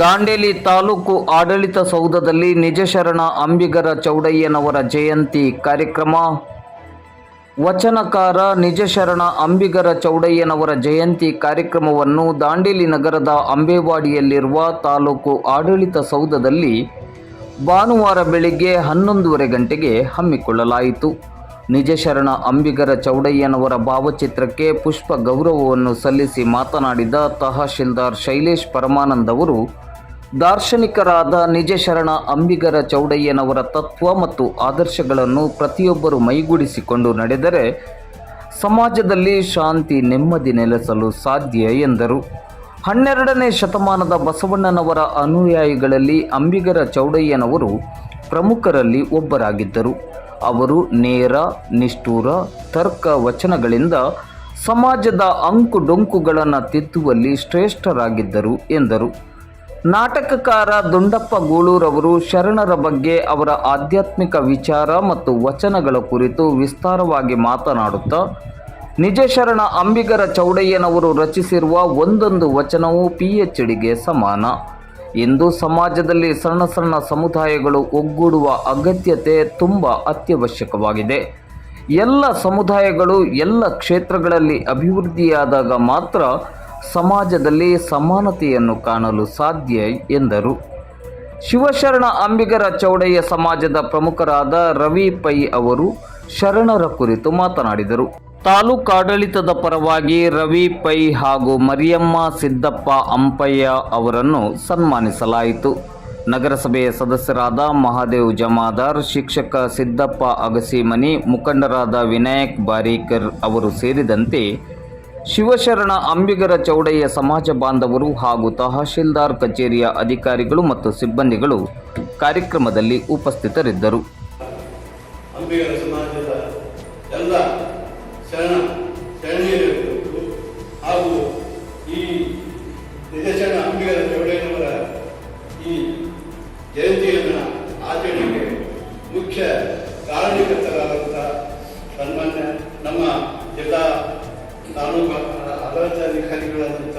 ದಾಂಡೇಲಿ ತಾಲೂಕು ಆಡಳಿತ ಸೌಧದಲ್ಲಿ ನಿಜಶರಣ ಅಂಬಿಗರ ಚೌಡಯ್ಯನವರ ಜಯಂತಿ ಕಾರ್ಯಕ್ರಮ. ವಚನಕಾರ ನಿಜಶರಣ ಅಂಬಿಗರ ಚೌಡಯ್ಯನವರ ಜಯಂತಿ ಕಾರ್ಯಕ್ರಮವನ್ನು ದಾಂಡೇಲಿ ನಗರದ ಅಂಬೇವಾಡಿಯಲ್ಲಿರುವ ತಾಲೂಕು ಆಡಳಿತ ಸೌಧದಲ್ಲಿ ಭಾನುವಾರ ಬೆಳಿಗ್ಗೆ ಹನ್ನೊಂದೂವರೆ ಗಂಟೆಗೆ ಹಮ್ಮಿಕೊಳ್ಳಲಾಯಿತು. ನಿಜಶರಣ ಅಂಬಿಗರ ಚೌಡಯ್ಯನವರ ಭಾವಚಿತ್ರಕ್ಕೆ ಪುಷ್ಪ ಗೌರವವನ್ನು ಸಲ್ಲಿಸಿ ಮಾತನಾಡಿದ ತಹಶೀಲ್ದಾರ್ ಶೈಲೇಶ್ ಪರಮಾನಂದ್ ಅವರು, ದಾರ್ಶನಿಕರಾದ ನಿಜಶರಣ ಅಂಬಿಗರ ಚೌಡಯ್ಯನವರ ತತ್ವ ಮತ್ತು ಆದರ್ಶಗಳನ್ನು ಪ್ರತಿಯೊಬ್ಬರು ಮೈಗೂಡಿಸಿಕೊಂಡು ನಡೆದರೆ ಸಮಾಜದಲ್ಲಿ ಶಾಂತಿ ನೆಮ್ಮದಿ ನೆಲೆಸಲು ಸಾಧ್ಯ ಎಂದರು. ಹನ್ನೆರಡನೇ ಶತಮಾನದ ಬಸವಣ್ಣನವರ ಅನುಯಾಯಿಗಳಲ್ಲಿ ಅಂಬಿಗರ ಚೌಡಯ್ಯನವರು ಪ್ರಮುಖರಲ್ಲಿ ಒಬ್ಬರಾಗಿದ್ದರು. ಅವರು ನೇರ, ನಿಷ್ಠೂರ ತರ್ಕ ವಚನಗಳಿಂದ ಸಮಾಜದ ಅಂಕು ಡೊಂಕುಗಳನ್ನು ತಿದ್ದುವಲ್ಲಿ ಶ್ರೇಷ್ಠರಾಗಿದ್ದರು ಎಂದರು. ನಾಟಕಕಾರ ದುಂಡಪ್ಪ ಗೂಳೂರವರು ಶರಣರ ಬಗ್ಗೆ ಅವರ ಆಧ್ಯಾತ್ಮಿಕ ವಿಚಾರ ಮತ್ತು ವಚನಗಳ ಕುರಿತು ವಿಸ್ತಾರವಾಗಿ ಮಾತನಾಡುತ್ತಾ ನಿಜ ಶರಣ ಅಂಬಿಗರ ಚೌಡಯ್ಯನವರು ರಚಿಸಿರುವ ಒಂದೊಂದು ವಚನವೂ ಪಿ ಎಚ್ ಡಿಗೆ ಸಮಾನ. ಇಂದು ಸಮಾಜದಲ್ಲಿ ಸಣ್ಣ ಸಣ್ಣ ಸಮುದಾಯಗಳು ಒಗ್ಗೂಡುವ ಅಗತ್ಯತೆ ತುಂಬ ಅತ್ಯವಶ್ಯಕವಾಗಿದೆ. ಎಲ್ಲ ಸಮುದಾಯಗಳು ಎಲ್ಲ ಕ್ಷೇತ್ರಗಳಲ್ಲಿ ಅಭಿವೃದ್ಧಿಯಾದಾಗ ಮಾತ್ರ ಸಮಾಜದಲ್ಲಿ ಸಮಾನತೆಯನ್ನು ಕಾಣಲು ಸಾಧ್ಯ ಎಂದರು. ಶಿವಶರಣ ಅಂಬಿಗರ ಚೌಡಯ್ಯ ಸಮಾಜದ ಪ್ರಮುಖರಾದ ರವಿ ಪೈ ಅವರು ಶರಣರ ಕುರಿತು ಮಾತನಾಡಿದರು. ತಾಲೂಕಾಡಳಿತದ ಪರವಾಗಿ ರವಿ ಪೈ ಹಾಗೂ ಮರಿಯಮ್ಮ ಸಿದ್ದಪ್ಪ ಅಂಪಯ್ಯ ಅವರನ್ನು ಸನ್ಮಾನಿಸಲಾಯಿತು. ನಗರಸಭೆಯ ಸದಸ್ಯರಾದ ಮಹಾದೇವ್ ಜಮಾದಾರ್, ಶಿಕ್ಷಕ ಸಿದ್ದಪ್ಪ ಅಗಸಿಮನಿ, ಮುಖಂಡರಾದ ವಿನಾಯಕ್ ಬಾರೀಕರ್ ಅವರು ಸೇರಿದಂತೆ ಶಿವಶರಣ ಅಂಬಿಗರ ಚೌಡಯ್ಯ ಸಮಾಜ ಬಾಂಧವರು ಹಾಗೂ ತಹಶೀಲ್ದಾರ್ ಕಚೇರಿಯ ಅಧಿಕಾರಿಗಳು ಮತ್ತು ಸಿಬ್ಬಂದಿಗಳು ಕಾರ್ಯಕ್ರಮದಲ್ಲಿ ಉಪಸ್ಥಿತರಿದ್ದರು. ಎಲ್ಲ ಶರಣ ಶರಣಿಯಲ್ಲಿರುವುದು ಹಾಗೂ ಈ ನಿಜಶರಣ ಅಂಬಿಗರ ಚೌಡಯ್ಯನವರ ಈ ಜಯಂತಿಯನ್ನು ಆಚರಣೆಗೆ ಮುಖ್ಯ ಕಾರಣೀಕರ್ತರಾದಂಥ ಸನ್ಮಾನ್ಯ ನಮ್ಮ ಜಿಲ್ಲಾ ತಾಲೂಕು ಅಧಿಕಾರಿಗಳಾದಂಥ